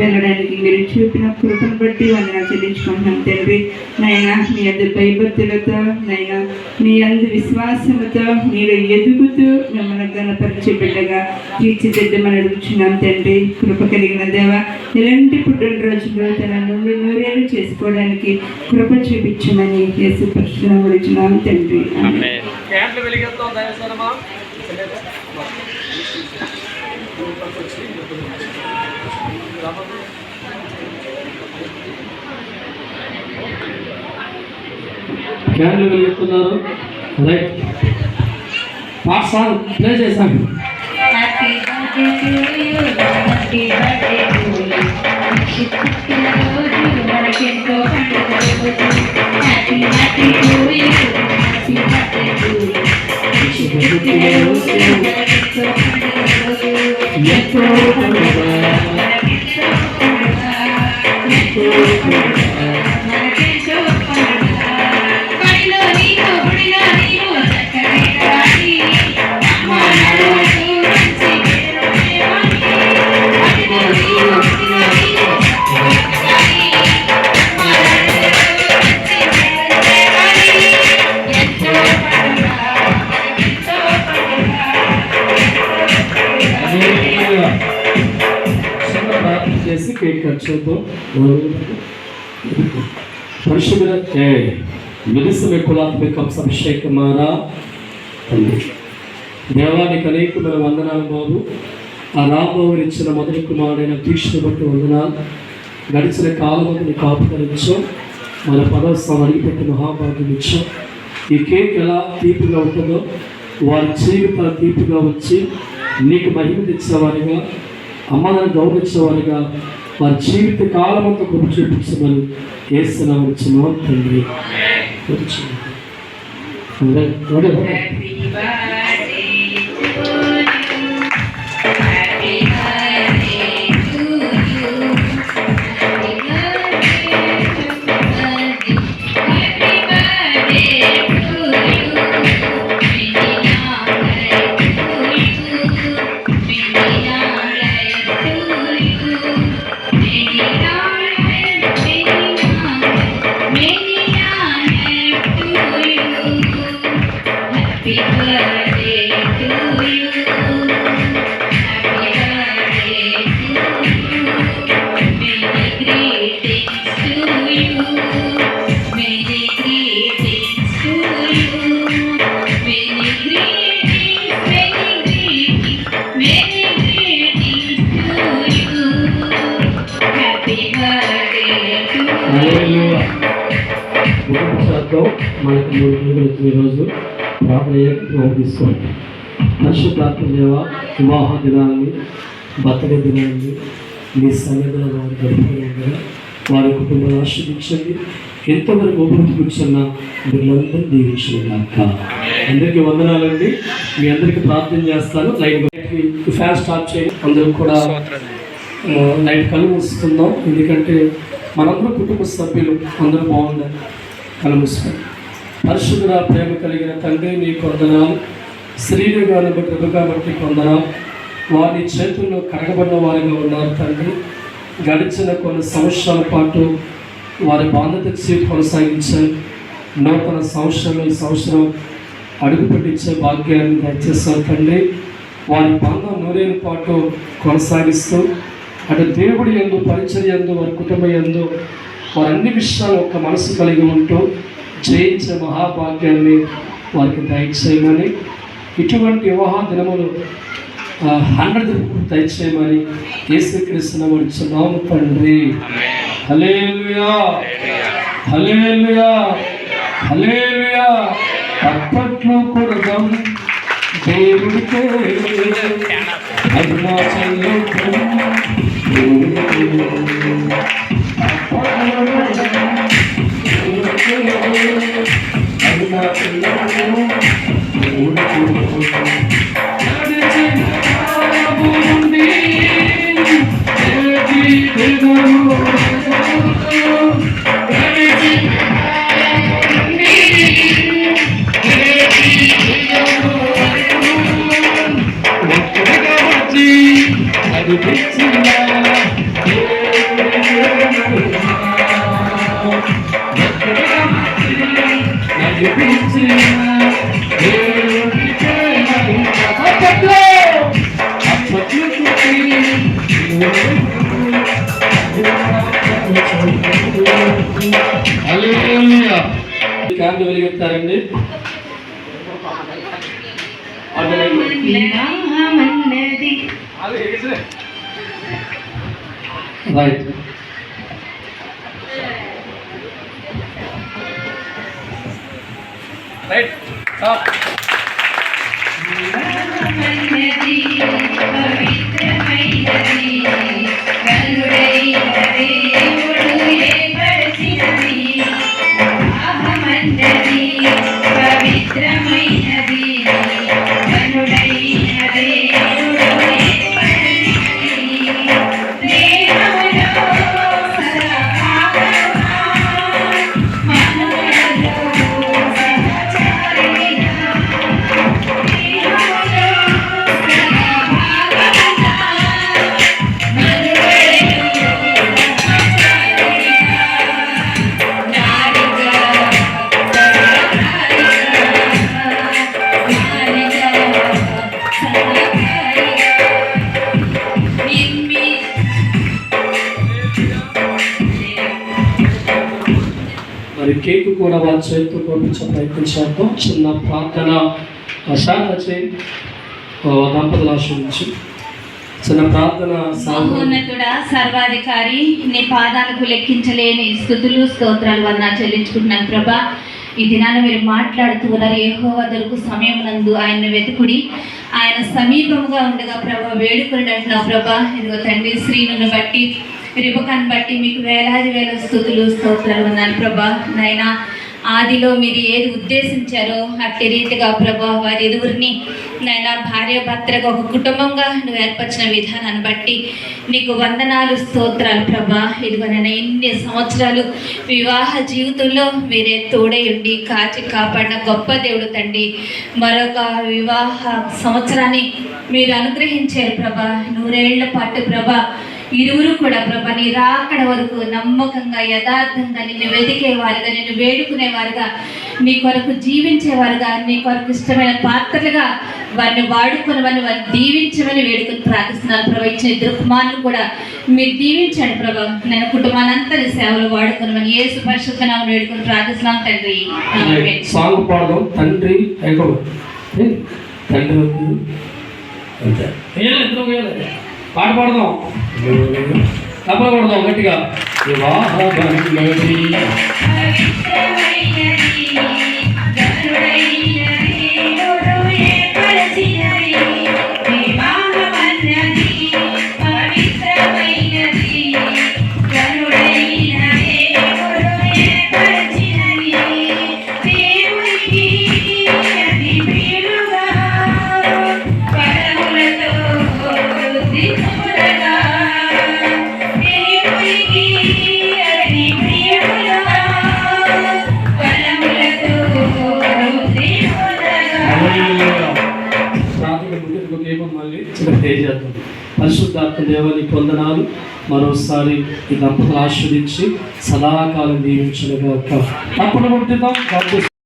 వెళ్ళడానికి మీరు చూపిన కృపను బట్టి వందనాలు చెల్లించుకుంటున్నాం తండ్రి. నైనా మీ అందు భయభక్తులతో నైనా మీ అందు విశ్వాసముతో మీరు ఎదుగుతూ మిమ్మల్ని గణపరిచే బిడ్డగా తీర్చిదిద్దమని అడుగుచున్నాం తండ్రి. కృప కలిగిన దేవ ఇలాంటి పుట్టినరోజులో తన నుండి నూరేళ్ళు చేసుకోవడానికి కృప చూపించమని యేసు ప్రశ్న గురించినాం తండ్రి. ఆమేన్. క్యాండ్లు వెలిగిద్దాం దయచేసమ్మా క్యాండ్లు వెలిగిస్తున్నారు రైట్ పాట సాంగ్ ప్లే చేశాను Happy birthday to you, happy birthday చేసి పరిశుభ్ర కట్ చేద్దాం పరిశుద్ధ ఏ మెడిసిన్ కులాత్మిక అభిషేకమారా తండ్రి. దేవానికి అనేకమైన వందనాలు బాబు. ఆ రాంబాబు ఇచ్చిన మొదటి కుమారుడైన తీక్షణ బట్టి వందనాలు. గడిచిన కాలం నీ మన పదోత్సవం అడిగిపెట్టి మహాభాగ్యం ఇచ్చాం. ఈ కేక్ ఎలా తీపిగా ఉంటుందో వారి జీవితాల తీపిగా వచ్చి నీకు మహిమ తెచ్చేవారిగా అమ్మలను గౌరవించేవారిగా వారి జీవిత కాలం అంతా కొరకు చూపించమని వేస్తున్నాం వచ్చిన తండ్రి. To you. హల్లెలూయా. కుటుంబ మనకి మూడు రోజులు వచ్చిన రోజు ప్రార్థన అయ్యాక తీసుకోండి పరిశుద్ధాత్మ దేవ వివాహ దినాన్ని బర్త్డే దినాన్ని మీ సన్నిధిలో వారు గడుపుతూ వారి కుటుంబాన్ని ఆశ్రయించండి ఎంతవరకు అభివృద్ధి కూర్చున్న వీళ్ళందరూ దీవించండి అక్క అందరికీ వందనాలండి. మీ అందరికీ ప్రార్థన చేస్తాను. లైట్ ఫ్యాన్ స్టార్ట్ చేయండి. అందరూ కూడా లైట్ కళ్ళు మూసుకుందాం ఎందుకంటే మనందరూ కుటుంబ సభ్యులు అందరూ బాగుండాలి. కళ్ళు పరిశుద్ధుల ప్రేమ కలిగిన తండ్రి నీ కొందనాలు శ్రీదేవాన్ని బట్టి కృపగా బట్టి కొందనాలు వారి చేతుల్లో కరగబడిన వారిగా ఉన్నారు తండ్రి. గడిచిన కొన్ని సంవత్సరాల పాటు వారి బాధ్యత కొనసాగించారు నూతన సంవత్సరంలో ఈ సంవత్సరం అడుగు పెట్టించే భాగ్యాన్ని దయచేస్తారు తండ్రి. వారి బంధం నూరేళ్ళ పాటు కొనసాగిస్తూ అంటే దేవుడి ఎందు పరిచర్య ఎందు వారి కుటుంబ ఎందు వారి అన్ని విషయాలు ఒక మనసు కలిగి ఉంటూ జయించే మహాభాగ్యాన్ని వారికి దయచేయమని ఇటువంటి వివాహ దినములు హండ్రెడ్ దయచేయమని యేసుక్రీస్తున్న వచ్చున్నాము తండ్రి. హలేలుయా హలేలుయా హలేలుయా అప్పట్లో కూడా దేవుడికే. క్యాంపు వెలిగిస్తారండి అదే Right. Right. Stop. కూడా వారి చేతులు పంపించే ప్రయత్నం చేద్దాం. చిన్న ప్రార్థన శాఖ చేయి ఆ, దంపతులు ఆశ్రయించి చిన్న ప్రార్థన సాగు మహోన్నతుడా సర్వాధికారి నీ పాదాలకు లెక్కించలేని స్థుతులు స్తోత్రాలు వల్ల చెల్లించుకుంటున్నాను ప్రభా. ఈ దినాన మీరు మాట్లాడుతూ ఉన్నారు. ఏహోవ దొరుకు సమయం నందు ఆయన వెతుకుడి. ఆయన సమీపముగా ఉండగా ప్రభా వేడుకుని అంటున్నావు ప్రభా. ఇదిగో తండ్రి శ్రీను బట్టి రిబకాన్ని బట్టి మీకు వేలాది వేల స్థుతులు స్తోత్రాలు ఉన్నాను ప్రభా నైనా ఆదిలో మీరు ఏది ఉద్దేశించారో అట్టి రీతిగా ప్రభా వారి ఇరువురిని నాయన భార్య భర్తగా ఒక కుటుంబంగా నువ్వు ఏర్పరిచిన విధానాన్ని బట్టి నీకు వందనాలు స్తోత్రాలు ప్రభా. ఇదిగో ఎన్ని సంవత్సరాలు వివాహ జీవితంలో మీరే తోడై ఉండి కాచి కాపాడిన గొప్ప దేవుడు తండ్రి. మరొక వివాహ సంవత్సరాన్ని మీరు అనుగ్రహించారు ప్రభా. నూరేళ్ళ పాటు ప్రభా ఇరువురు కూడా ప్రభా నీ రాకడ వరకు నమ్మకంగా యథార్థంగా నిన్ను వెతికేవారుగా నిన్ను వేడుకునేవారుగా నీ కొరకు జీవించేవారుగా నీ కొరకు ఇష్టమైన పాత్రలుగా వారిని వాడుకొని వారిని వారిని దీవించమని వేడుకొని ప్రార్థిస్తున్నాను ప్రభా. ఇచ్చిన ఇద్దరు కుమారులు కూడా మీరు దీవించండి ప్రభా. నేను కుటుంబాన్ని అంతా నీ సేవలు వాడుకొని ఏ సుపరిశుద్ధనామని వేడుకొని ప్రార్థిస్తున్నాం తండ్రి. సాంగ్ పాడదాం. తండ్రి? తండ్రి అంతే. పాట పాడదాం. తప్పలు పాడదాం గట్టిగా. వివాహ పరిశుద్ధాత్మ దేవానికి పొందనాలు. మరోసారి ఈ దంపతులు ఆస్వాదించి సదాకాలం దీవించిన అప్పుడు కొట్టిద్దాం